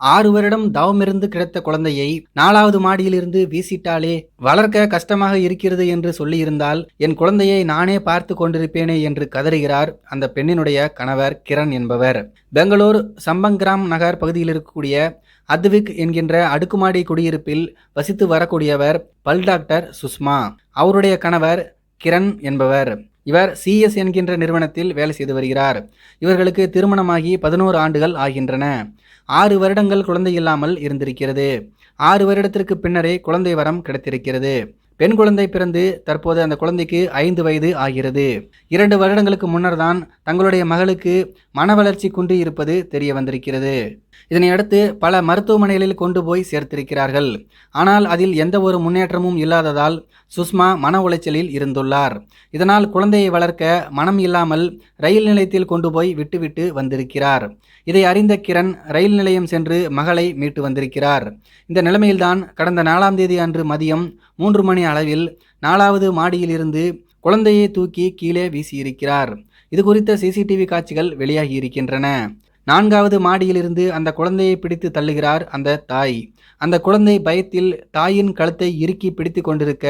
ஆறு வருடம் தவமிருந்து கிடைத்த குழந்தையை நாலாவது மாடியிலிருந்து வீசிட்டாலே வளர்க்க கஷ்டமாக இருக்கிறது என்று சொல்லியிருந்தால் என் குழந்தையை நானே பார்த்து கொண்டிருப்பேனே என்று கதறுகிறார் அந்த பெண்ணினுடைய கணவர் கிரண் என்பவர். பெங்களூர் சம்பங்கிராம் நகர் பகுதியில் இருக்கக்கூடிய அத்விக் என்கின்ற அடுக்குமாடி குடியிருப்பில் வசித்து வரக்கூடியவர் பல் டாக்டர் சுஷ்மா. அவருடைய கணவர் கிரண் என்பவர். இவர் சிஎஸ் என்கின்ற நிறுவனத்தில் வேலை செய்து வருகிறார். இவர்களுக்கு திருமணமாகி பதினோரு ஆண்டுகள் ஆகின்றன. ஆறு வருடங்கள் குழந்தை இல்லாமல் இருந்திருக்கிறது. ஆறு வருடத்திற்கு பின்னரே குழந்தை வரம் கிடைத்திருக்கிறது. பெண் குழந்தை பிறந்து தற்போது அந்த குழந்தைக்கு ஐந்து வயது ஆகிறது. இரண்டு வருடங்களுக்கு முன்னர் தான் தங்களுடைய மகளுக்கு மன வளர்ச்சி குன்றி இருப்பது தெரிய வந்திருக்கிறது. இதனை அடுத்து பல மருத்துவமனைகளில் கொண்டு போய் சேர்த்திருக்கிறார்கள். ஆனால் அதில் எந்த ஒரு முன்னேற்றமும் இல்லாததால் சுஷ்மா மன உளைச்சலில் இருந்துள்ளார். இதனால் குழந்தையை வளர்க்க மனம் இல்லாமல் ரயில் நிலையத்தில் கொண்டு போய் விட்டுவிட்டு வந்திருக்கிறார். இதை அறிந்த கிரண் ரயில் நிலையம் சென்று மகளை மீட்டு வந்திருக்கிறார். இந்த நிலைமையில்தான் கடந்த நாலாம் தேதி அன்று மதியம் மூன்று மணி அளவில் நாலாவது மாடியிலிருந்து குழந்தையை தூக்கி கீழே வீசியிருக்கிறார். இது குறித்த சிசிடிவி காட்சிகள் வெளியாகி இருக்கின்றன. நான்காவது மாடியிலிருந்து அந்த குழந்தையை பிடித்து தள்ளுகிறார் அந்த தாய். அந்த குழந்தை பயத்தில் தாயின் கழுத்தை இறுக்கி பிடித்து கொண்டிருக்க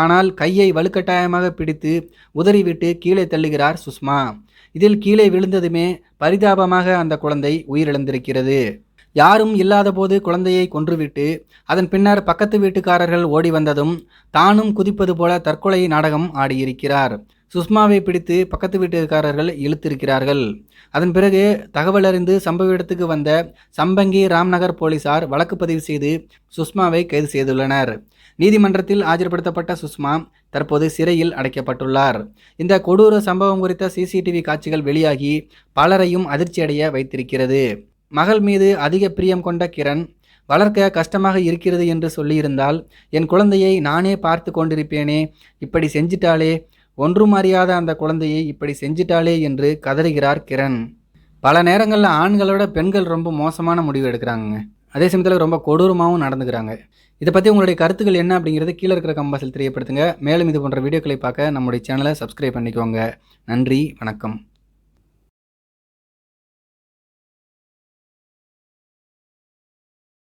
ஆனால் கையை வலுக்கட்டாயமாக பிடித்து உதறிவிட்டு கீழே தள்ளுகிறார் சுஷ்மா. இதில் கீழே விழுந்ததுமே பரிதாபமாக அந்த குழந்தை உயிரிழந்திருக்கிறது. யாரும் இல்லாதபோது குழந்தையை கொன்றுவிட்டு அதன் பின்னர் பக்கத்து வீட்டுக்காரர்கள் ஓடி வந்ததும் தானும் குதிப்பது போல தற்கொலை நாடகம் ஆடியிருக்கிறார். சுஷ்மாவை பிடித்து பக்கத்து வீட்டுக்காரர்கள் இழுத்திருக்கிறார்கள். அதன் பிறகு தகவல் அறிந்து சம்பவ இடத்துக்கு வந்த சம்பங்கி ராம்நகர் போலீசார் வழக்கு பதிவு செய்து சுஷ்மாவை கைது செய்துள்ளனர். நீதிமன்றத்தில் ஆஜர்படுத்தப்பட்ட சுஷ்மா தற்போது சிறையில் அடைக்கப்பட்டுள்ளார். இந்த கொடூர சம்பவம் குறித்த சிசிடிவி காட்சிகள் வெளியாகி பலரையும் அதிர்ச்சியடைய வைத்திருக்கிறது. மகள் மீது அதிக பிரியம் கொண்ட கிரண் வளர்க்க கஷ்டமாக இருக்கிறது என்று சொல்லியிருந்தால் என் குழந்தையை நானே பார்த்து கொண்டிருப்பேனே இப்படி செஞ்சிட்டாலே ஒன்றும் அறியாத அந்த குழந்தையை இப்படி செஞ்சிட்டாளே என்று கதறுகிறார் கிரண். பல நேரங்களில் ஆண்களோட பெண்கள் ரொம்ப மோசமான முடிவு எடுக்கிறாங்க அதே சமயத்தில் ரொம்ப கொடூரமாகவும் நடந்துக்கிறாங்க. இதை பற்றி உங்களுடைய கருத்துக்கள் என்ன அப்படிங்கிறது கீழே இருக்கிற கம்பாசில் தெரியப்படுத்துங்க. மேலும் இது போன்ற வீடியோக்களை பார்க்க நம்முடைய சேனலை சப்ஸ்கிரைப் பண்ணிக்கோங்க. நன்றி வணக்கம்.